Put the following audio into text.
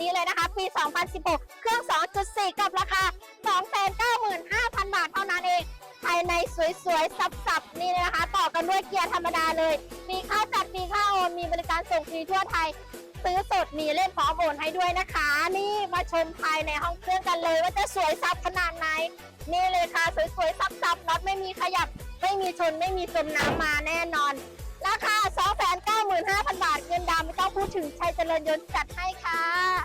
นี้เลยนะคะ ปี 2016 เครื่อง 2.4 กับราคา 295,000 บาทเท่านั้นเอง ภายในสวยๆ สับๆ นี่นะคะ ต่อกันด้วยเกียร์ธรรมดาเลย มีค่าจัด มีค่าโอน มีบริการส่งฟรีทั่วไทย ซื้อสดมีเล่นพร้อมโอนให้ด้วยนะคะ นี่มาชมภายในห้องเครื่องกันเลย ว่าจะสวยสับขนาดไหน นี่เลยค่ะสวยๆ สับๆน็อตไม่มีขยับ ไม่มีชน ไม่มีจมน้ำมาแน่นอนราคา 295,000 บาท เงินดาวไม่ต้องพูดถึงชัยเจริญยนต์จัดให้ค่ะ